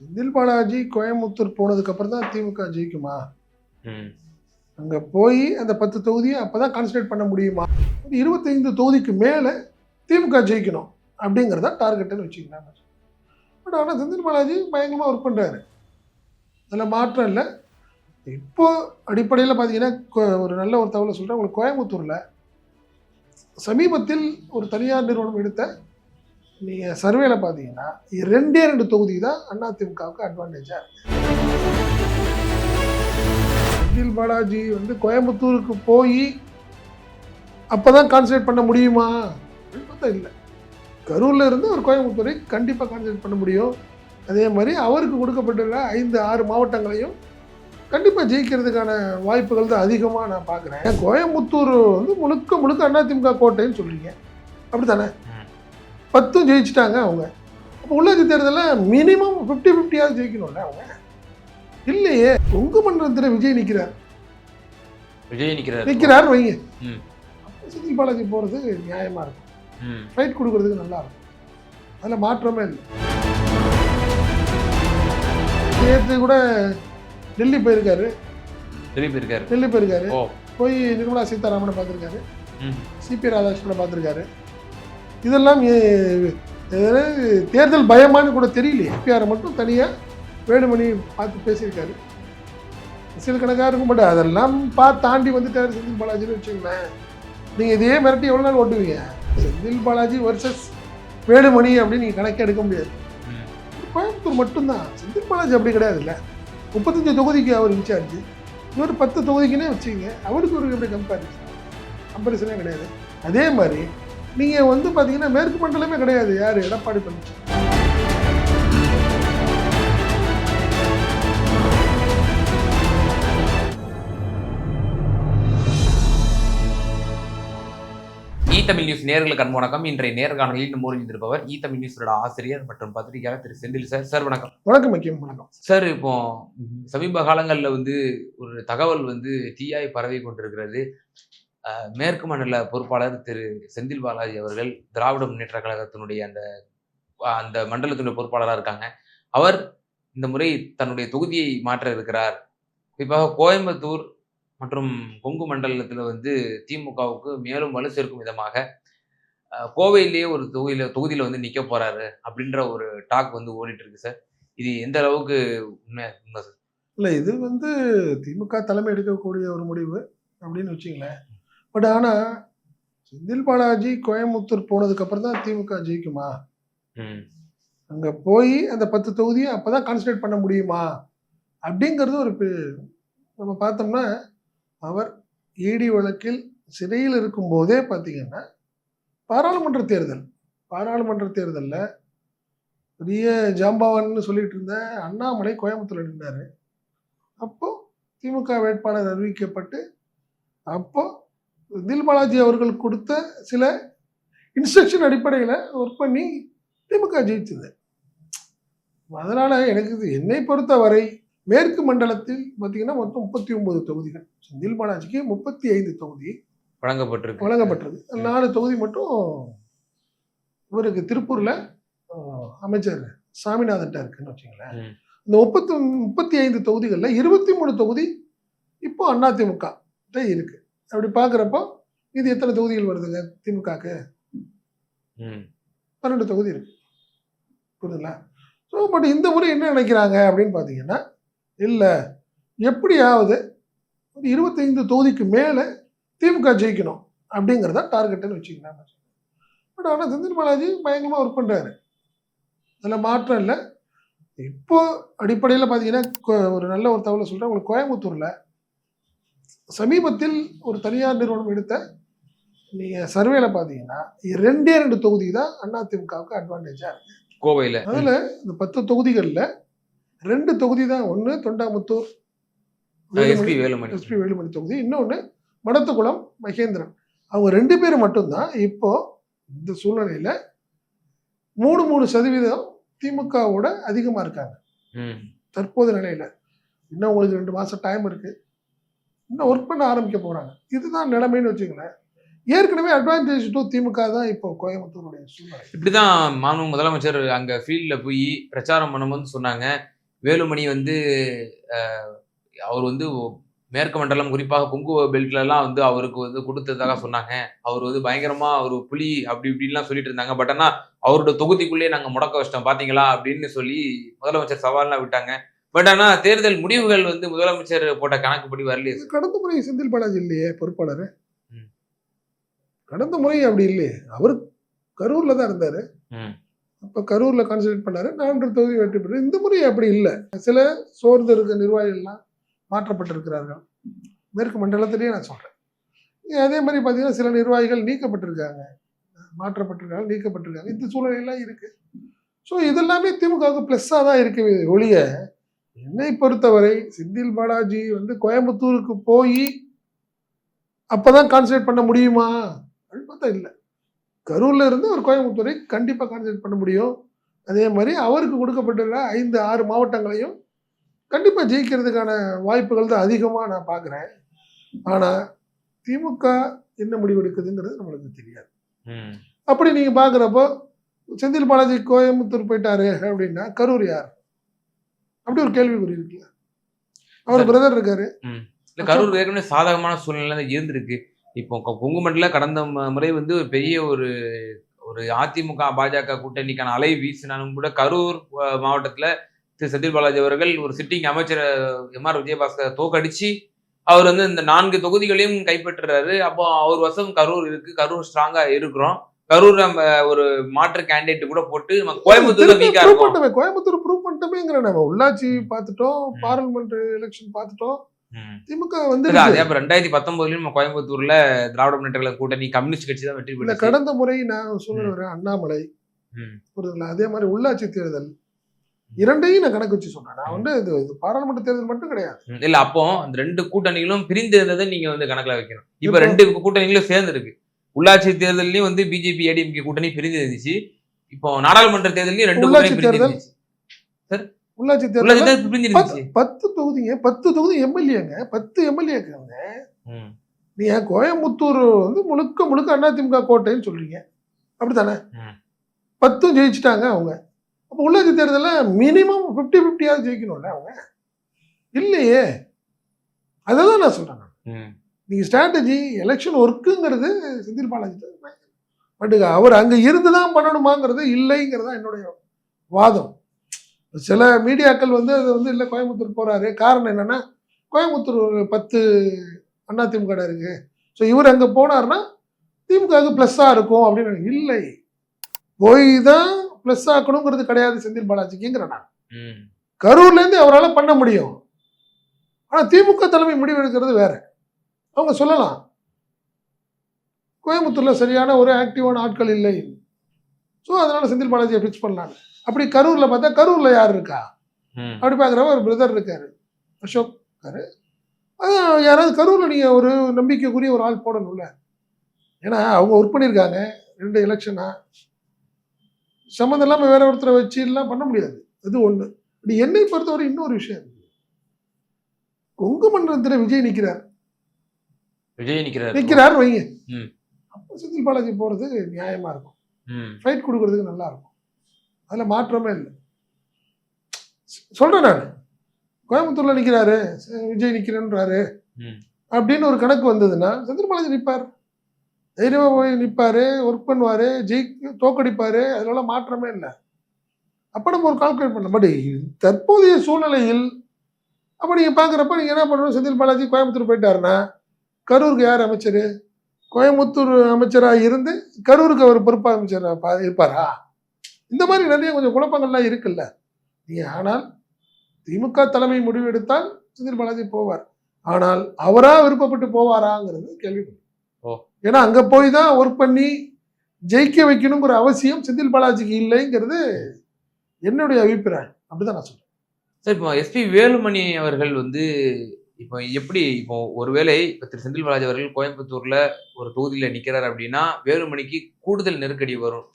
செந்தில் பாலாஜி கோயம்புத்தூர் போனதுக்கு அப்புறம் தான் திமுக ஜெயிக்குமா. அங்க போய் அந்த பத்து தொகுதியை அப்பதான் கான்சன்ட்ரேட் பண்ண முடியுமா? இருபத்தைந்து தொகுதிக்கு மேல திமுக ஜெயிக்கணும் அப்படிங்கிறத டார்கெட்னு வச்சுக்கலாம் பட் ஆனால் செந்தில் பாலாஜி பயங்கரமா ஒர்க் பண்றாரு. அதில் மாற்றம் இல்லை. இப்போ அடிப்படையில் பார்த்தீங்கன்னா ஒரு நல்ல ஒரு தகவலை சொல்கிறேன் உங்களுக்கு கோயம்புத்தூரில் சமீபத்தில் ஒரு தனியார் நிறுவனம் எடுத்த நீங்கள் சர்வேல பார்த்தீங்கன்னா ரெண்டே ரெண்டு தொகுதி தான் அதிமுகவுக்கு அட்வான்டேஜாக இருக்குது செந்தில் பாலாஜி வந்து கோயம்புத்தூருக்கு போய் அப்போ தான் கான்சன்ட்ரேட் பண்ண முடியுமா? அப்படின்னு இல்லை. கரூரில் இருந்து ஒரு கோயம்புத்தூரை கண்டிப்பாக கான்சன்ட்ரேட் பண்ண முடியும். அதே மாதிரி அவருக்கு கொடுக்கப்பட்டுள்ள ஐந்து ஆறு மாவட்டங்களையும் கண்டிப்பாக ஜெயிக்கிறதுக்கான வாய்ப்புகள் தான் அதிகமாக நான் பார்க்குறேன் கோயம்புத்தூர் வந்து முழுக்க முழுக்க அதிமுக கோட்டைன்னு சொல்கிறீங்க அப்படி தானே பத்தும் ஜெயிச்சிட்டாங்க அவங்க. அப்போ உள்ளாட்சி தேர்தலில் மினிமம் ஃபிஃப்டி ஃபிஃப்டியாவது ஜெயிக்கணும்ல அவங்க. இல்லையே கொங்கு மண்டலத்தில் விஜய் நிற்கிறார் விஜய் நிக்கிறார். நிற்கிறார் வைங்க. செந்தில் பாலாஜி போகிறது நியாயமாக இருக்கும். ம். ஃபைட் கொடுக்கறதுக்கு நல்லா இருக்கும். அதில் மாற்றமே இல்லை. நேற்று கூட டெல்லி போயிருக்காரு. திருப்பி இருக்காரு டெல்லி போயிருக்காரு. போய் நிர்மலா சீதாராமனை பார்த்துருக்காரு. சிபி ராதாகிருஷ்ணனை பார்த்துருக்காரு. இதெல்லாம் தேர்தல் பயமான்னு கூட தெரியலையே. பிஆரை மட்டும் தனியாக வேலுமணி பார்த்து பேசியிருக்காரு. சில கணக்காக இருக்கும் பட் அதெல்லாம் பார்த்து தாண்டி வந்துட்டார் செந்தில் பாலாஜின்னு வச்சுக்கோங்களேன். நீங்கள் இதே மிரட்டி எவ்வளோ நாள் ஓட்டுவீங்க? செந்தில் பாலாஜி வர்சஸ் வேலுமணி அப்படின்னு நீங்கள் கணக்கே எடுக்க முடியாது. கோயம்புத்தூர் மட்டும்தான். செந்தில் பாலாஜி அப்படி கிடையாதுல்ல. முப்பத்தஞ்சு தொகுதிக்கு அவர் இன்சார்ஜ் இன்னொரு பத்து தொகுதிக்குன்னே வச்சுக்கோங்க. அவருக்கு ஒரு எப்படி கம்பேரிசன் கம்பேரிசனே கிடையாது. அதே மாதிரி நீங்கள் வந்து பார்த்தீங்கன்னா மேற்கு மண்டலமே கிடையாது. யார்? எடப்பாடி பழனிசாமி. இ தமிழ் நியூஸ் நேர்களுக்கு அன்பு வணக்கம். இன்றைய நேர்காணலில் நம்ம இருந்திருப்பவர் இ தமிழ் நியூஸோட ஆசிரியர் மற்றும் பத்திரிகையாளர் திரு செந்தில் சார். சார் வணக்கம். வணக்கம் முக்கியம் வணக்கம். சார் இப்போ சமீப காலங்களில் வந்து ஒரு தகவல் வந்து தீயாய் பரவி கொண்டிருக்கிறது. மேற்கு மண்டல பொறுப்பாளர் திரு செந்தில் பாலாஜி அவர்கள் திராவிட முன்னேற்ற கழகத்தினுடைய அந்த அந்த மண்டலத்தினுடைய பொறுப்பாளராக இருக்காங்க. அவர் இந்த முறை தன்னுடைய தொகுதியை மாற்ற இருக்கிறார். குறிப்பாக கோயம்புத்தூர் மற்றும் கொங்கு மண்டலத்தில் வந்து திமுகவுக்கு மேலும் வலு சேர்க்கும் விதமாக கோவையிலேயே ஒரு தொகுதியில் தொகுதியில் வந்து நிற்க போறாரு அப்படின்ற ஒரு டாக் வந்து ஓடிட்டு இருக்கு சார். இது எந்த அளவுக்கு உண்மை உண்மை சார்? இல்லை இது வந்து திமுக தலைமை எடுக்கக்கூடிய ஒரு முடிவு அப்படின்னு வச்சுங்களேன் பட் ஆனால் செந்தில் பாலாஜி கோயம்புத்தூர் போனதுக்கப்புறம் தான் திமுக ஜெயிக்குமா? அங்கே போய் அந்த பத்து தொகுதியை அப்போ தான் கான்சன்ட்ரேட் பண்ண முடியுமா? அப்படிங்கிறது ஒரு நம்ம பார்த்தோம்னா அவர் ஈடி வழக்கில் சிறையில் இருக்கும்போதே பார்த்தீங்கன்னா பாராளுமன்ற தேர்தல். பாராளுமன்ற தேர்தலில் பெரிய ஜாம்பவான்னு சொல்லிட்டு இருந்த அண்ணாமலை கோயம்புத்தூர்ல நின்றாரு அப்போ திமுக வேட்பாளர் அறிவிக்கப்பட்டு அப்போ தில் பாலாஜி அவர்கள் கொடுத்த சில இன்ஸ்ட்ரக்ஷன் அடிப்படையில் ஒர்க் பண்ணி திமுக ஜெயிச்சது. அதனால எனக்கு இது என்னை பொறுத்தவரை மேற்கு மண்டலத்தில் பார்த்தீங்கன்னா மொத்தம் முப்பத்தி ஒன்பது தொகுதிகள் செந்தில் பாலாஜிக்கு முப்பத்தி ஐந்து தொகுதி வழங்கப்பட்டிருக்கு. வழங்கப்பட்டது. நாலு தொகுதி மட்டும் இவருக்கு திருப்பூர்ல அமைச்சர் சாமிநாதன்ட்ட இருக்குன்னு வச்சுங்களேன். இந்த முப்பத்தி முப்பத்தி ஐந்து தொகுதிகளில் இருபத்தி மூணு தொகுதி இப்போ அதிமுக இருக்கு. அப்படி பார்க்குறப்போ இது எத்தனை தொகுதிகள் வருதுங்க திமுகக்கு? ம், பன்னெண்டு தொகுதி இருக்கு. புரியுதுங்களா? ஸோ பட் இந்த முறை என்ன நினைக்கிறாங்க அப்படின்னு பார்த்தீங்கன்னா இல்லை எப்படியாவது ஒரு இருபத்தைந்து தொகுதிக்கு மேலே திமுக ஜெயிக்கணும் அப்படிங்கிறத டார்கெட்டுன்னு வச்சுக்கலாம் பட் ஆனால் செந்தில் பாலாஜி பயங்கரமாக ஒர்க் பண்ணுறாரு அதில் மாற்றம் இல்லை. இப்போ அடிப்படையில் பார்த்தீங்கன்னா ஒரு நல்ல ஒரு தகவலை சொல்கிறேன் உங்களுக்கு கோயம்புத்தூரில் சமீபத்தில் ஒரு தனியார் நிறுவனம் எடுத்த நீங்கள் சர்வேல பார்த்தீங்கன்னா ரெண்டே ரெண்டு தொகுதி தான் அதிமுகவுக்கு அட்வான்டேஜாக இருக்கு. கோவையில. அதில் இந்த பத்து தொகுதிகளில் ரெண்டு தொகுதி தான். ஒன்று தொண்டாமுத்தூர் எஸ்பி வேலுமணி. எஸ்பி வேலுமணி தொகுதி. இன்னொன்று மடத்துக்குளம் மகேந்திரன். அவங்க ரெண்டு பேர் மட்டும்தான் இப்போ இந்த சூழ்நிலையில் மூணு மூணு சதவீதம் திமுகவோட அதிகமாக இருக்காங்க. தற்போது நிலையில். இன்னும் உங்களுக்கு ரெண்டு மாதம் டைம் இருக்குது இன்னும் ஒர்க் பண்ண ஆரம்பிக்க போகிறாங்க இதுதான் நிலைமைன்னு வச்சுக்கோங்களேன். ஏற்கனவே அட்வான்டேஜ் டூ திமுக தான் இப்போ கோயம்புத்தூருடைய சூழ்நிலை. இப்படிதான் மாணவ முதலமைச்சர் அங்கே ஃபீல்டில் போய் பிரச்சாரம் பண்ணும்போது சொன்னாங்க. வேலுமணி வந்து அவர் வந்து மேற்கு மண்டலம் குறிப்பாக கொங்கு பெல்ட்லலாம் வந்து அவருக்கு வந்து கொடுத்ததாக சொன்னாங்க. அவர் வந்து பயங்கரமாக ஒரு புலி அப்படி இப்படின்லாம் சொல்லிட்டு இருந்தாங்க. பட் ஆனால் அவரோட தொகுதிக்குள்ளேயே நாங்கள் முடக்க வச்சிட்டோம். பார்த்தீங்களா அப்படின்னு சொல்லி முதலமைச்சர் சவால்லாம் விட்டாங்க. பட் ஆனா தேர்தல் முடிவுகள் வந்து முதலமைச்சர் போட்ட கணக்குப்படி வரலையே கடந்த முறை செந்தில் பாலாஜி இல்லையே பொறுப்பாளர். கடந்த முறை அப்படி இல்லையே. அவர் கரூர்ல தான் இருந்தாரு. அப்ப கரூர்ல கான்சன்ட்ரேட் பண்ணாரு. நான்கு தொகுதி வெற்றி பெற்று இந்த முறை அப்படி இல்லை. சில சோர்ந்து இருக்க நிர்வாகிகள்லாம் மாற்றப்பட்டிருக்கிறார்கள். மேற்கு மண்டலத்திலேயே நான் சொல்றேன். அதே மாதிரி பார்த்தீங்கன்னா சில நிர்வாகிகள் நீக்கப்பட்டிருக்காங்க. மாற்றப்பட்டிருக்காங்க நீக்கப்பட்டிருக்காங்க. இந்த சூழ்நிலையெல்லாம் இருக்கு. ஸோ இதெல்லாமே திமுகவுக்கு ப்ளஸ்ஸாக தான் இருக்கு ஒழிய என்னை பொறுத்தவரை செந்தில் பாலாஜி வந்து கோயம்புத்தூருக்கு போய் அப்பதான் கான்சன்ட்ரேட் பண்ண முடியுமா? அப்படின்னு பார்த்தா இல்லை. கரூர்ல இருந்து ஒரு கோயம்புத்தூரை கண்டிப்பாக கான்சன்ட்ரேட் பண்ண முடியும். அதே மாதிரி அவருக்கு கொடுக்கப்பட்டுள்ள ஐந்து ஆறு மாவட்டங்களையும் கண்டிப்பாக ஜெயிக்கிறதுக்கான வாய்ப்புகள் தான் அதிகமாக நான் பார்க்குறேன். ஆனால் திமுக என்ன முடிவெடுக்குதுங்கிறது நம்மளுக்கு தெரியாது. அப்படி நீங்கள் பார்க்குறப்போ செந்தில் பாலாஜி கோயம்புத்தூர் போயிட்டாரு அப்படின்னா கரூர் யார்? அப்படி ஒரு கேள்விக்குறி இருக்குல்ல அவர் பிரதர் இருக்காரு. இல்ல கரூர் ஏற்கனவே சாதகமான சூழ்நிலை இருந்திருக்கு. இப்போ கொ- கொங்கு மண்டல கடந்த முறை வந்து ஒரு பெரிய ஒரு ஒரு அதிமுக பாஜக கூட்டணிக்கான அலை வீசினாலும் கூட கரூர் மாவட்டத்துல திரு. செந்தில் பாலாஜி அவர்கள் ஒரு சிட்டிங் அமைச்சர் எம். ஆர். விஜயபாஸ்கர் தோக்கடிச்சு அவர் வந்து இந்த நான்கு தொகுதிகளையும் கைப்பற்றுறாரு. அப்போ அவர் வசம் கரூர் இருக்கு. கரூர் ஸ்ட்ராங்கா இருக்கிறோம். கரூர் நம்ம ஒரு மாற்று கேண்டிடேட் கூட போட்டு நம்ம பண்ணிட்டோமே கோயம்புத்தூர் ப்ரூவ் பண்ணிட்டோமேங்கிற நம்ம உள்ளாட்சி பார்த்துட்டோம். பார்லிமெண்ட் எலெக்ஷன் பார்த்துட்டோம். திமுக வந்து இல்ல, அதே அப்ப ரெண்டாயிரத்தி பத்தொன்பதுலயும் நம்ம கோயம்புத்தூர்ல திராவிட முன்னேற்ற கூட்டணி கம்யூனிஸ்ட் கட்சி தான் வெற்றி பெற்றுச்சு. கடந்த முறை நான் சொல்லுறேன் அண்ணாமலை. புரியுதுங்களா? அதே மாதிரி உள்ளாட்சி தேர்தல். இரண்டையும் நான் கணக்கு வச்சு சொல்றேன் நான் வந்து இது இது பாராளுமன்ற தேர்தல் மட்டும் கிடையாது. இல்ல அப்போ அந்த ரெண்டு கூட்டணிகளும் பிரிந்து இருந்ததை நீங்க வந்து கணக்குல வைக்கணும். இப்ப ரெண்டு கூட்டணிகளும் சேர்ந்து இருக்கு உள்ளாட்சி தேர்தலையும் வந்து பிஜேபி ஏடிஎம்கே கூட்டணி பிரிந்து இருந்துச்சு இப்போ நாடாளுமன்ற தேர்தலையும் ரெண்டு கூட்டணி பிரிந்து இருந்துச்சு உள்ளாட்சி உள்ளாட்சி தேர்தல் பத்து தொகுதிங்க பத்து தொகுதி எம்எல்ஏங்க பத்து எம்எல்ஏங்க ம், நீங்க கோயம்புத்தூர் வந்து முழுக்க முழுக்க அதிமுக கோட்டைன்னு சொல்றீங்க. அப்படித்தானே. பத்தும் ஜெயிச்சிட்டாங்க அவங்க. அப்போ உள்ளாட்சி தேர்தலில் மினிமம் ஃபிஃப்டி ஃபிஃப்டியாவது ஜெயிக்கணும்ல அவங்க? இல்லையே. அதை தான் நான் சொல்றேன் நான். ம், நீங்க ஸ்ட்ராட்டஜி எலெக்ஷன் ஒர்க்குங்கிறது செந்தில் பாலாஜி பட் அவர் அங்க இருந்து தான் பண்ணணுமாங்கிறது இல்லைங்கிறது தான் என்னுடைய வாதம். சில மீடியாக்கள் வந்து அது வந்து இல்லை கோயம்புத்தூர் போறாரு. காரணம் என்னன்னா கோயம்புத்தூர் ஒரு பத்து அண்ணா திமுக இருக்கு. ஸோ இவர் அங்கே போனார்னா திமுகவுக்கு ப்ளஸ்ஸாக இருக்கும் அப்படின்னு இல்லை. போய் தான் ப்ளஸ் ஆக்கணுங்கிறது கிடையாது செந்தில் பாலாஜிக்குங்கிறேன் நான். கரூர்லேருந்து அவரால் பண்ண முடியும். ஆனால் திமுக தலைமை முடிவு எடுக்கிறது வேற. அவங்க சொல்லலாம். கோயம்புத்தூர்ல சரியான ஒரு ஆக்டிவான ஆட்கள் இல்லை. ஸோ அதனால செந்தில் பாலாஜியை ஃபிக்ஸ் பண்ணலாம் அப்படி கரூர்ல பார்த்தா கரூர்ல யார் இருக்கா. அப்படி பார்க்குறவ ஒரு பிரதர் இருக்காரு. அசோக் இருக்காரு. அது யாராவது கரூர்ல நீங்க ஒரு நம்பிக்கைக்குரிய ஒரு ஆள் போடணும்ல. ஏன்னா அவங்க ஒர்க் பண்ணியிருக்காங்க. ரெண்டு எலெக்ஷனா சம்மந்தம் இல்லாமல் வேற ஒருத்தரை வச்சு எல்லாம் பண்ண முடியாது. அது ஒண்ணு. இப்படி என்னை பொறுத்தவரை இன்னொரு விஷயம். இருக்கு கொங்கு மண்டலத்தில் விஜய் நிற்கிறார் விஜய் நிக்கிறாரு. நிற்கிறார் வைங்க. அப்போ செந்தில் பாலாஜி போறது நியாயமா இருக்கும். ஃபைட் கொடுக்கறதுக்கு நல்லா இருக்கும். அதுல மாற்றமே இல்லை. சொல்றேன் நான். கோயம்புத்தூர்ல நிக்கிறாரு ச- விஜய் நிக்கிறேன்றாரு. ம். அப்படின்னு ஒரு கணக்கு வந்ததுன்னா செந்தில் பாலாஜி நிற்பார் தைரியமா போய் நிற்பாரு ஒர்க் பண்ணுவாரு ஜெயி தோக்கடிப்பாரு அதனால மாற்றமே இல்லை. அப்போ நம்ம ஒரு கால்குலேட் பண்ணலாம். பட் தற்போதைய சூழ்நிலையில் அப்போ நீங்கள் பார்க்குறப்ப நீங்கள் என்ன பண்ணணும்? செந்தில் பாலாஜி கோயம்புத்தூர் போயிட்டாருன்னா கரூருக்கு யார் அமைச்சர்? கோயம்புத்தூர் அமைச்சராக இருந்து கரூருக்கு அவர் பொறுப்பாக அமைச்சராக இருப்பாரா? இந்த மாதிரி நிறைய கொஞ்சம் குழப்பங்கள்லாம் இருக்குல்ல. நீங்கள் ஆனால் திமுக தலைமை முடிவு எடுத்தால் செந்தில் பாலாஜி போவார். ஆனால் அவரா விருப்பப்பட்டு போவாராங்கிறது கேள்வி ஓ. ஏன்னா அங்க போய் தான் ஒர்க் பண்ணி ஜெயிக்க வைக்கணுங்கிற அவசியம் செந்தில் பாலாஜிக்கு இல்லைங்கிறது என்னுடைய அபிப்பிராயம். அப்படிதான் நான் சொல்றேன். சார் இப்போ எஸ்பி வேலுமணி அவர்கள் வந்து இப்போ எப்படி இப்போ ஒருவேளை இப்போ திரு செந்தில் பாலாஜி அவர்கள் கோயம்புத்தூர்ல ஒரு தொகுதியில நிக்கிறார் அப்படின்னா வேலுமணிக்கு கூடுதல் நெருக்கடி வரும்.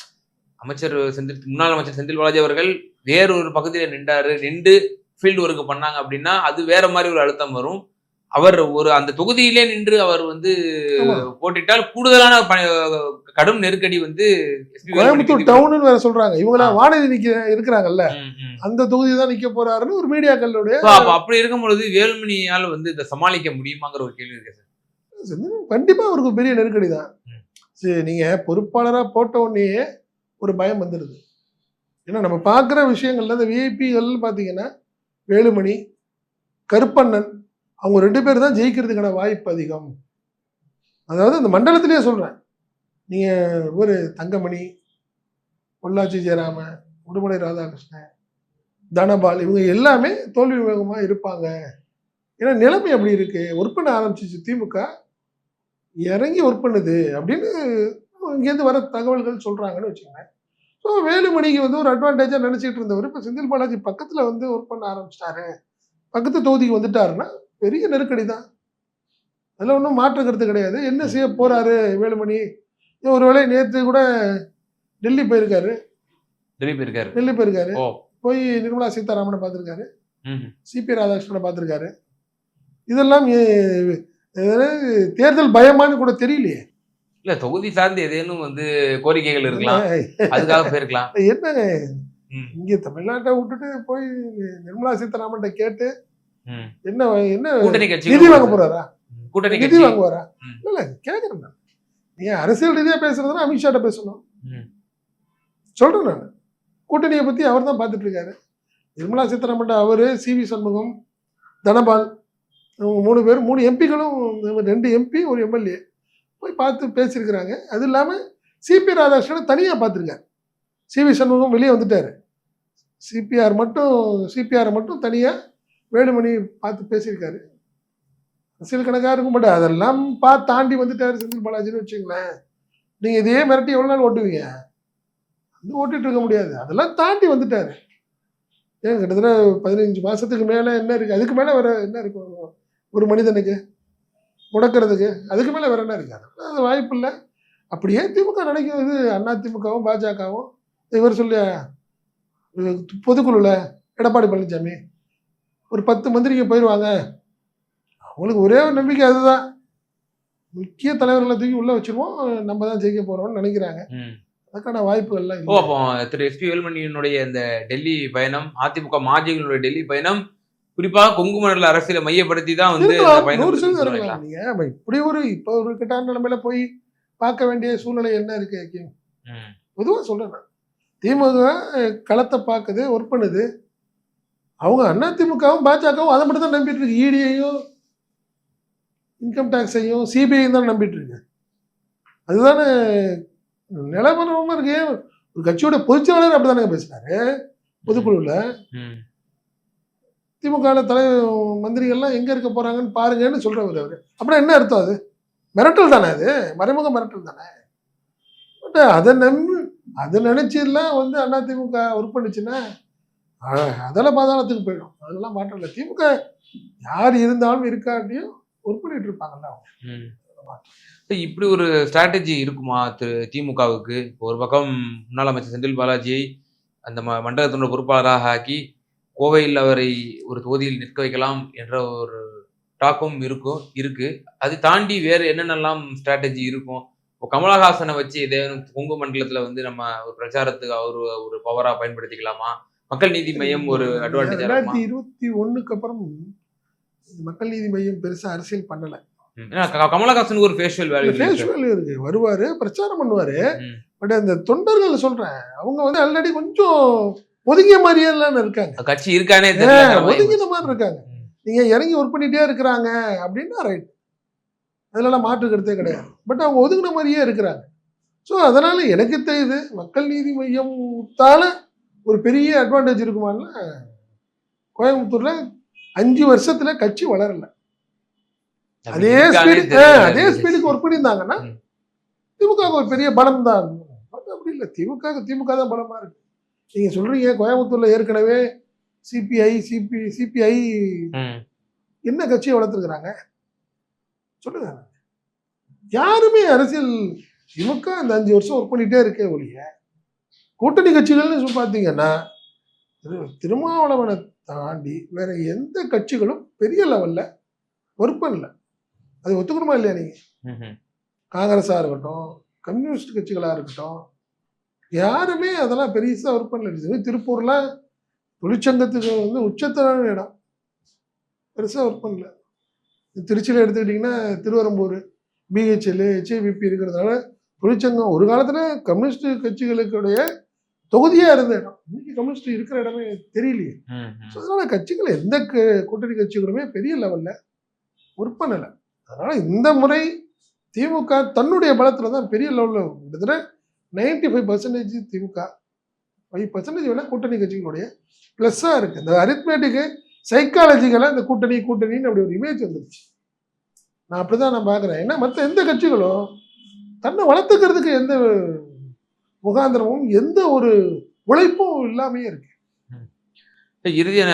அமைச்சர் செந்தில் முன்னாள் அமைச்சர் செந்தில் பாலாஜி அவர்கள் வேற ஒரு பகுதியில நின்றாரு நின்று ஃபீல்டு ஒர்க் பண்ணாங்க அப்படின்னா அது வேற மாதிரி ஒரு அழுத்தம் வரும் அவர் ஒரு அந்த தொகுதியிலே நின்று அவர் வந்து. போட்டிட்டால் கூடுதலான கடும் நெருக்கடி வந்து கோயம்புத்தூர் டவுன்னு வேற சொல்றாங்க இவங்கள ஆ. வானதி நிக்க இருக்கிறாங்கல்ல. அந்த தொகுதி தான் நிக்க போறாருன்னு ஒரு மீடியாக்களுடைய அப்படி இருக்கும் பொழுது வேலுமணியால் வந்து இதை சமாளிக்க முடியுமாங்கிற ஒரு கேள்வி இருக்கு சார் கண்டிப்பா அவருக்கு பெரிய நெருக்கடி தான். சரி நீங்க பொறுப்பாளரா போட்ட உடனே ஒரு பயம் வந்துடுது ஏன்னா நம்ம பார்க்குற விஷயங்கள்ல இந்த விஐபிகள் பார்த்தீங்கன்னா வேலுமணி கருப்பண்ணன் அவங்க ரெண்டு பேர் தான் ஜெயிக்கிறதுக்கான வாய்ப்பு அதிகம். அதாவது இந்த மண்டலத்திலேயே சொல்கிறேன் நீங்கள் ஒரு தங்கமணி பொள்ளாச்சி ஜெயராம உடுமலை ராதாகிருஷ்ணன் தனபால் இவங்க எல்லாமே தோல்வி வேகமா இருப்பாங்க. ஏன்னா நிலைமை அப்படி இருக்குது ஒர்க் பண்ண ஆரம்பிச்சிச்சு திமுக. இறங்கி ஒர்க் பண்ணுது அப்படின்னு இங்கேருந்து வர தகவல்கள் சொல்கிறாங்கன்னு வச்சுக்கோங்க வேலுமணிக்கு வந்து ஒரு அட்வான்டேஜாக நினச்சிட்டு இருந்தவர். இப்போ செந்தில் பாலாஜி பக்கத்தில் வந்து ஒர்க் பண்ண ஆரம்பிச்சிட்டாரு. பக்கத்து தொகுதிக்கு வந்துட்டாருன்னா பெரிய நெருக்கடி தான். அதில் ஒன்றும் மாற்று கருத்து கிடையாது. என்ன செய்ய போறாரு வேலுமணி? ஒருவேளை நேற்று கூட டெல்லி போயிருக்காரு. திருப்பி இருக்காரு டெல்லி போயிருக்காரு. போய் நிர்மலா சீதாராமனை பார்த்துருக்காரு. சிபி ராதாகிருஷ்ணனை பார்த்துருக்காரு. இதெல்லாம் தேர்தல் பயமான்னு கூட தெரியலையே. இல்ல தொகுதி சார்ந்து ஏதேனும் வந்து கோரிக்கைகள் இருக்கலாம். அதுக்காக போயிருக்கலாம். என்னங்க ம். இங்க தமிழ்நாட்டை விட்டுட்டு போய் நிர்மலா சீதாராமன் கேட்டு. என்ன என்ன கூட்டணி கட்சி நிதி வாங்க போறாரா? கூட்டணி நிதி வாங்குவாரா. இல்ல இல்ல கேக்குறேன் நான். நீ அரசியல் ரீதியா பேசுறதுன்னா அமித்ஷாட்ட பேசணும். சொல்றேன் நான். கூட்டணியை பத்தி அவர் தான் பார்த்துட்டு இருக்காரு. நிர்மலா சீதாராமன் அவரு சி வி சண்முகம் தனபால் மூணு பேர் மூணு எம்பிகளும் ரெண்டு எம்பி ஒரு எம்எல்ஏ. போய் பார்த்து பேசியிருக்கிறாங்க. அது இல்லாமல் சிபி ராதாகிருஷ்ணன் தனியாக பார்த்துருக்காரு. சிவி சண்முகம் வெளியே வந்துட்டார். சிபிஆர் மட்டும் சிபிஆரை மட்டும் தனியாக வேலுமணி பார்த்து பேசியிருக்காரு. அரசியல் கணக்காக இருக்கும் பட் அதெல்லாம் பார்த்து தாண்டி வந்துட்டார் செந்தில் பாலாஜின்னு வச்சுங்களேன் நீங்கள் இதே மிரட்டி எவ்வளோ நாள் ஓட்டுவீங்க? வந்து ஓட்டிகிட்டு இருக்க முடியாது. அதெல்லாம் தாண்டி வந்துட்டார். ஏன் கிட்டத்தட்ட பதினஞ்சு மாதத்துக்கு மேலே என்ன இருக்குது அதுக்கு மேலே வர என்ன இருக்கும் ஒரு மனிதனுக்கு. முடக்கிறதுக்கு அதுக்கு மேலே வேற என்ன இருக்கு அதெல்லாம் அது வாய்ப்பு இல்லை. அப்படியே திமுக நினைக்கிறது அண்ணா திமுகவும் பாஜகவும். இவர் சொல்ல பொதுக்குழுல எடப்பாடி பழனிசாமி ஒரு பத்து மந்திரிங்க போயிடுவாங்க அவங்களுக்கு ஒரே ஒரு நம்பிக்கை அதுதான். முக்கிய தலைவர்களை தூக்கி உள்ள வச்சிருவோம். நம்ம தான் ஜெயிக்க போறோம்னு நினைக்கிறாங்க. அதுக்கான வாய்ப்புகள்லாம் ஓ இல்லை அப்போ திரு எஸ்பி வேலுமணியினுடைய இந்த டெல்லி பயணம் அதிமுக மாஜிகளுடைய டெல்லி பயணம் குறிப்பாக கொங்கு மண்டல அரசியலை மையப்படுத்தி தான் வந்து நீங்க இப்படி ஒரு இப்ப ஒரு கிட்டான நிலைமையில போய் பார்க்க வேண்டிய சூழ்நிலை என்ன இருக்கு கிம்? ம். பொதுவா சொல்றேன் நான். திமுக களத்தை பார்க்குது ஒர்க் பண்ணுது. அவங்க அண்ணா திமுகவும் பாஜகவும் அதை மட்டும் தான் நம்பிட்டு இருக்கு. இடியையும் இன்கம் டேக்ஸையும் சிபிஐயும் தான் நம்பிட்டு இருக்கு. அதுதானே நிலவரமா இருக்கு. ஒரு கட்சியோட பொதுச்செயலாளர் அப்படிதானே பேசினாரு பொதுக்குழுல. ம். திமுக தலை மந்திரிகள்லாம் எங்கே இருக்க போகிறாங்கன்னு பாருங்கன்னு சொல்கிறவர் அவர் அப்படின்னா என்ன அர்த்தம் அது மிரட்டல் தானே அது மறைமுக மிரட்டல் தானே பட் அதை நம்பி அதை நினச்சிலாம் வந்து அண்ணா திமுக ஒர்க் பண்ணுச்சுன்னா அதெல்லாம் பாதாளத்துக்கு போயிடும் அதெல்லாம் மாற்றம் இல்லை திமுக யார் இருந்தாலும் இருக்காட்டியும் ஒர்க் பண்ணிட்டு இருப்பாங்கல்ல அவங்க. ம். இப்படி ஒரு ஸ்ட்ராட்டஜி இருக்குமா திரு திமுகவுக்கு இப்போ ஒரு பக்கம் முன்னாள் அமைச்சர் செந்தில் பாலாஜியை அந்த ம மண்டலத்தினுடைய பொறுப்பாளராக ஆக்கி கோவையில் அவரை ஒரு தொகுதியில் நிற்க வைக்கலாம் என்ற ஒரு டாக்கும் இருக்கும் இருக்கு. அது தாண்டி வேறு என்னென்னலாம் ஸ்ட்ராட்டஜி இருக்கும்? இப்போ கமலஹாசனை வச்சு ஏதேனும் கொங்கு மண்டலத்துல வந்து நம்ம ஒரு பிரச்சாரத்துக்கு அவர் ஒரு பவரா பயன்படுத்திக்கலாமா? மக்கள் நீதி மையம் ஒரு அட்வான்டேஜ் ரெண்டாயிரத்தி இருபத்தி ஒண்ணுக்கு அப்புறம் மக்கள் நீதி மையம் பெருசா அரசியல் பண்ணல. கமலஹாசனுக்கு ஒரு ஃபேஷியல் வேல்யூ ஃபேஸ் வேல்யூ இருக்கு. வருவாரு பிரச்சாரம் பண்ணுவாரு. பட் அந்த தொண்டர்கள் சொல்றேன் அவங்க வந்து ஆல்ரெடி கொஞ்சம் ஒதுங்கிய மாதிரியே எல்லாம் இருக்காங்க. கட்சி இருக்கானே ஒதுங்கின மாதிரி இருக்காங்க. நீங்க இறங்கி ஒர்க் பண்ணிட்டே இருக்கிறாங்க அப்படின்னா ரைட் அதுலலாம் மாற்று கருத்தே கிடையாது. பட் அவங்க ஒதுங்கின மாதிரியே இருக்கிறாங்க. ஸோ அதனால எனக்கு தெரியுது மக்கள் நீதி மையத்தால ஒரு பெரிய அட்வான்டேஜ் இருக்குமான்னா கோயம்புத்தூர்ல அஞ்சு வருஷத்துல கட்சி வளரல. அதே ஸ்பீடு. அதே ஸ்பீடுக்கு ஒர்க் பண்ணியிருந்தாங்கன்னா. திமுக ஒரு பெரிய பலம் தான் பட் அப்படி இல்லை. திமுக திமுக தான் பலமா இருக்கு. நீங்க சொல்றீங்க கோயம்புத்தூர்ல ஏற்கனவே சிபிஐ சிபி சிபிஐ. என்ன கட்சியை வளர்த்துருக்குறாங்க சொல்லுங்க யாருமே அரசியல் திமுக அந்த அஞ்சு வருஷம் ஒர்க் பண்ணிட்டே இருக்கே ஒழிய கூட்டணி கட்சிகள்னு சொல்லி பார்த்தீங்கன்னா திரு- திருமாவளவனை தாண்டி வேற எந்த கட்சிகளும் பெரிய லெவல்ல ஒர்க் பண்ணல அது ஒத்துக்கணுமா இல்லையா நீங்க ம்ஹும். காங்கிரஸா இருக்கட்டும் கம்யூனிஸ்ட் கட்சிகளா இருக்கட்டும் யாருமே அதெல்லாம் பெருசா ஒர்க் பண்ணல. திருப்பூர்ல தொழிற்சங்கத்துக்கு வந்து உச்சத்தலான இடம். பெருசா ஒர்க் பண்ணல. திருச்சியில் எடுத்துக்கிட்டிங்கன்னா திருவரம்பூர் பிஹெச்எல் ஹெச்ஏபிபி இருக்கிறதுனால தொழிற்சங்கம் ஒரு காலத்துல கம்யூனிஸ்ட் கட்சிகளுக்குடைய தொகுதியா இருந்த இடம். இன்னைக்கு கம்யூனிஸ்ட் இருக்கிற இடமே தெரியலையே. So, அதனால கட்சிகள் எந்த கூட்டணி கட்சிகளுமே பெரிய லெவல்ல ஒர்க் பண்ணல. அதனால இந்த முறை திமுக தன்னுடைய பலத்துல தான் பெரிய லெவல்ல கிட்டத்தட்ட ninety five percentage DMK. Five percentage வேணால் கூட்டணி கட்சிகளுடைய ப்ளஸ்ஸாக இருக்குது இந்த அரித்மேட்டிக்கு சைக்காலஜிக்கெல்லாம் இந்த கூட்டணி கூட்டணின்னு அப்படி ஒரு இமேஜ் வந்துருச்சு. நான் அப்படி தான் நான் பார்க்குறேன். ஏன்னா மற்ற எந்த கட்சிகளும் தன்னை வளர்த்துக்கிறதுக்கு எந்த முகாந்திரமும் எந்த ஒரு உழைப்பும் இல்லாமையே இருக்கு. இறுதியான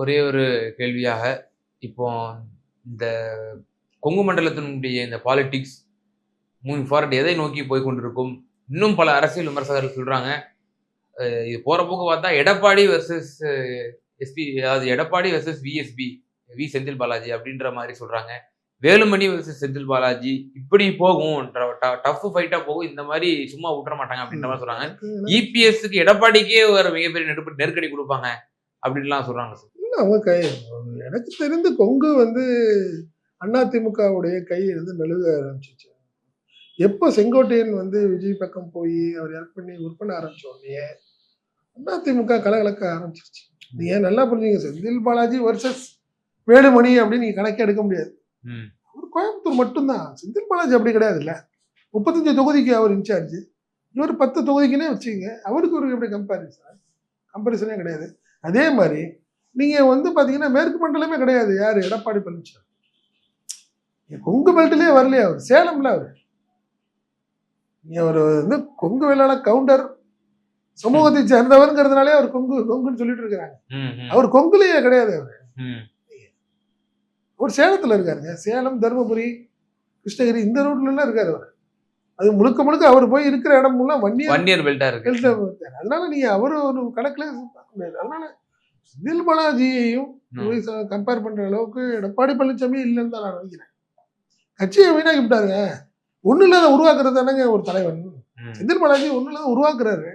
ஒரே ஒரு கேள்வியாக இப்போ இந்த கொங்கு மண்டலத்தினுடைய இந்த பாலிட்டிக்ஸ் மூவிங் ஃபார்வர்ட் எதை நோக்கி போய் கொண்டிருக்கும்? இன்னும் பல அரசியல் விமர்சகர்கள் சொல்றாங்க. இது போற போக்கு பார்த்தா எடப்பாடி வர்சஸ் எஸ்பி அதாவது எடப்பாடி வர்சஸ் விஎஸ்பி வி செந்தில் பாலாஜி அப்படின்ற மாதிரி சொல்றாங்க. வேலுமணி வர்சஸ் செந்தில் பாலாஜி இப்படி போகும் டஃப் ஃபைட்டா போகும் இந்த மாதிரி சும்மா விட்டுற மாட்டாங்க அப்படின்ற மாதிரி சொல்றாங்க. இபிஎஸ்க்கு எடப்பாடிக்கே ஒரு மிகப்பெரிய நெருப்பு நெருக்கடி கொடுப்பாங்க அப்படின்லாம் சொல்றாங்க சார். அவங்க கை எனக்கு தெரிந்து கொங்கு வந்து அதிமுகவுடைய கை வந்து நழுவ ஆரம்பிச்சிச்சு. எப்போ செங்கோட்டையன் வந்து விஜய் பக்கம் போய் அவர் இறக் பண்ணி ஒர்க் பண்ண ஆரம்பிச்ச உடனே அதிமுக கலகலக்க ஆரம்பிச்சிருச்சு. நீங்க நல்லா புரிஞ்சுங்க செந்தில் பாலாஜி வர்சஸ் வேலுமணி அப்படின்னு நீங்க கணக்கே எடுக்க முடியாது. அவர் கோயம்புத்தூர் மட்டும்தான். செந்தில் பாலாஜி அப்படி கிடையாது இல்ல. முப்பத்தஞ்சு தொகுதிக்கு அவர் இன்சார்ஜ் இவர் பத்து தொகுதிக்குன்னே வச்சுக்கங்க. அவருக்கு ஒரு எப்படி கம்பேரிசன் கம்பேரிசனே கிடையாது. அதே மாதிரி நீங்க வந்து பாத்தீங்கன்னா மேற்கு மண்டலமே கிடையாது. யாரு? எடப்பாடி பழனிசாமி கொங்கு பெல்ட்லயே வரலையே அவர். சேலம்ல அவர். அவர் வந்து கொங்கு வேளாண் கவுண்டர் சமூகத்தை சேர்ந்தவருங்கிறதுனாலே அவர் கொங்கு கொங்குன்னு சொல்லிட்டு இருக்கிறாங்க. அவர் கொங்குலயே கிடையாது அவர். அவர் சேலத்துல இருக்காருங்க. சேலம் தருமபுரி கிருஷ்ணகிரி இந்த ரூட்ல எல்லாம் இருக்காரு அவர். அது முழுக்க முழுக்க அவர் போய் இருக்கிற இடம் எல்லாம் வன்னியர் வன்னியர் பெல்ட்டா இருக்கு. அதனால நீங்க அவரு ஒரு கணக்குல அதனால செந்தில் பாலாஜியையும். கம்பேர் பண்ற அளவுக்கு எடப்பாடி பழனிசாமி இல்லைன்னு தான் நான் நினைக்கிறேன். கட்சியை வீணாக்கி விட்டாருங்க. ஒண்ணு இல்லாத உருவாக்குறது தானங்க ஒரு தலைவன். செந்தில் பாலாஜி ஒண்ணு இல்லாத உருவாக்குறாரு.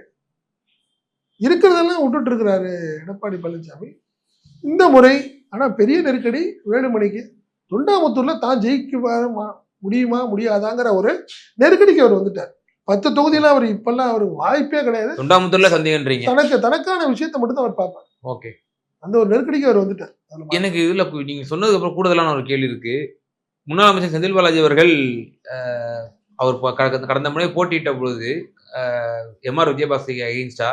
இருக்கிறதெல்லாம் விட்டுட்டு இருக்கிறாரு எடப்பாடி பழனிசாமி. இந்த முறை ஆனா பெரிய நெருக்கடி வேலுமணிக்கு தொண்டாமுத்தூர்ல தான் ஜெயிக்க முடியுமா முடியாதாங்கிற ஒரு நெருக்கடிக்கு அவர் வந்துட்டார். பத்து தொகுதியில அவர் இப்பெல்லாம் அவர் வாய்ப்பே கிடையாது. தொண்டாமுத்தூர்ல சந்தேகன்றீங்க தனக்கு தனக்கான விஷயத்தை மட்டும் தான் அவர் பார்ப்பார். ஓகே. அந்த ஒரு நெருக்கடிக்கு அவர் வந்துட்டார். எனக்கு இதுல கு- நீங்க சொன்னதுக்கு அப்புறம் கூடுதலான ஒரு கேள்வி இருக்கு. முன்னாள் அமைச்சர் செந்தில் பாலாஜி அவர்கள் அவர் கடந்த முறை போட்டியிட்ட பொழுது எம்ஆர் விஜயபாஸ்கர் அகெயின்ஸ்டா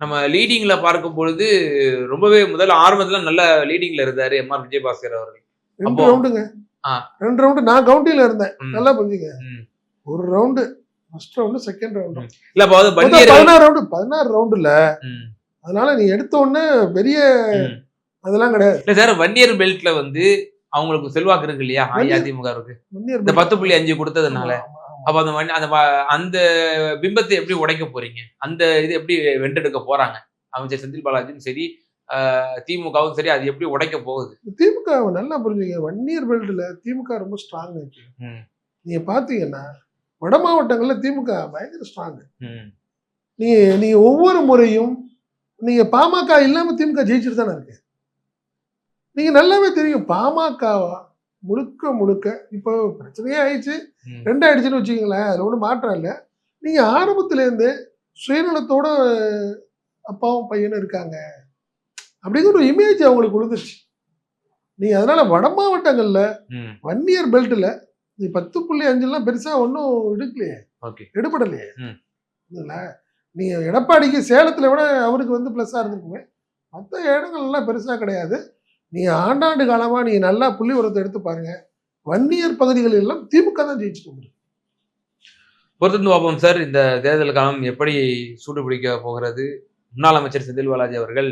நம்ம லீடிங்ல பார்க்கும் பொழுது ரொம்பவே முதல்ல ஆரம்பத்துல நல்ல லீடிங்ல இருந்தாரு எம்ஆர் விஜயபாஸ்கர் அவர்கள். ரெண்டு ரவுண்டுங்க. ரெண்டு ரவுண்டு நான் கவுண்டில இருந்தேன். நல்லா புரிஞ்சுங்க. ஒரு round first round second round இல்ல அப்ப பதினாறு ரவுண்டு பதினாறு ரவுண்டுல அதனால நீ எடுத்த உடனே பெரிய. அதெல்லாம் கிடையாது. இல்ல சார் வன்னியர் பெல்ட்ல வந்து அவங்களுக்கு செல்வாக்கு இருக்கு இல்லையா? வன்னியர் அதிமுக இருக்கு முன்னியர் இந்த பத்து புள்ளி அஞ்சு கொடுத்ததுனால. அப்ப அந்த வன்னி- அந்த அந்த பிம்பத்தை எப்படி உடைக்க போறீங்க? அந்த இது எப்படி வென்றெடுக்க போறாங்க? அமைச்சர் செந்தில் பாலாஜியும் சரி திமுகவும் சரி அது எப்படி உடைக்க போகுது? திமுக நல்லா புரிஞ்சுங்க. வன்னியர் பெல்ட்ல திமுக ரொம்ப ஸ்ட்ராங் இருக்கு நீங்க பாத்தீங்கன்னா வட மாவட்டங்கள்ல திமுக பயங்கர ஸ்ட்ராங் நீங்க நீங்க ஒவ்வொரு முறையும் நீங்க பாமக இல்லாம திமுக ஜெயிச்சுட்டு தானே இருக்கு. நீங்க நல்லாவே தெரியும். பாமகவா? முழுக்க முழுக்க. இப்போ பிரச்சனையே ஆயிடுச்சு. ம். ரெண்டு ஆயிடுச்சுன்னு வச்சுக்கோங்களேன். அதுல ஒன்றும் மாற்றம் இல்லை. நீங்க ஆரம்பத்துல இருந்தே சுயநலத்தோட அப்பாவும் பையனும் இருக்காங்க. அப்படிங்கிற ஒரு இமேஜ் அவங்களுக்கு விழுந்துருச்சு நீங்க அதனால வட மாவட்டங்கள்ல. வன்னியர் பெல்ட்ல நீ பத்து புள்ளி அஞ்சுலாம் பெருசா ஒன்றும் எடுக்கலையே. எடுபடலையே. ம். இல்ல. நீங்க எடப்பாடிக்கு சேலத்துல விட அவருக்கு வந்து பிளஸ்ஸா இருந்திருக்குமே. மற்ற இடங்கள்லாம் பெருசா கிடையாது. நீ ஆண்டாண்டு காலமா நீ நல்லா புள்ளி உரத்தை எடுத்து பாருங்க. வன்னியர் பகுதிகளில் எல்லாம் திமுக தான் ஜெயிச்சுட்டு வந்துருக்கு பொறுத்திருந்து பார்ப்போம் சார். இந்த தேர்தல் காலம் எப்படி சூடு பிடிக்க போகிறது? முன்னாள் அமைச்சர் செந்தில் பாலாஜி அவர்கள்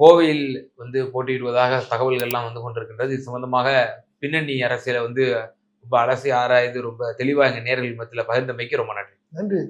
கோவையில் வந்து போட்டியிடுவதாக தகவல்கள்லாம் வந்து கொண்டிருக்கின்றது. இது சம்பந்தமாக பின்னணி அரசியலை வந்து ரொம்ப அலசி ஆராய்ந்து ரொம்ப தெளிவாக எங்கள் நேர்கள் மத்தியில் பகிர்ந்தமைக்கு ரொம்ப நன்றி. நன்றி.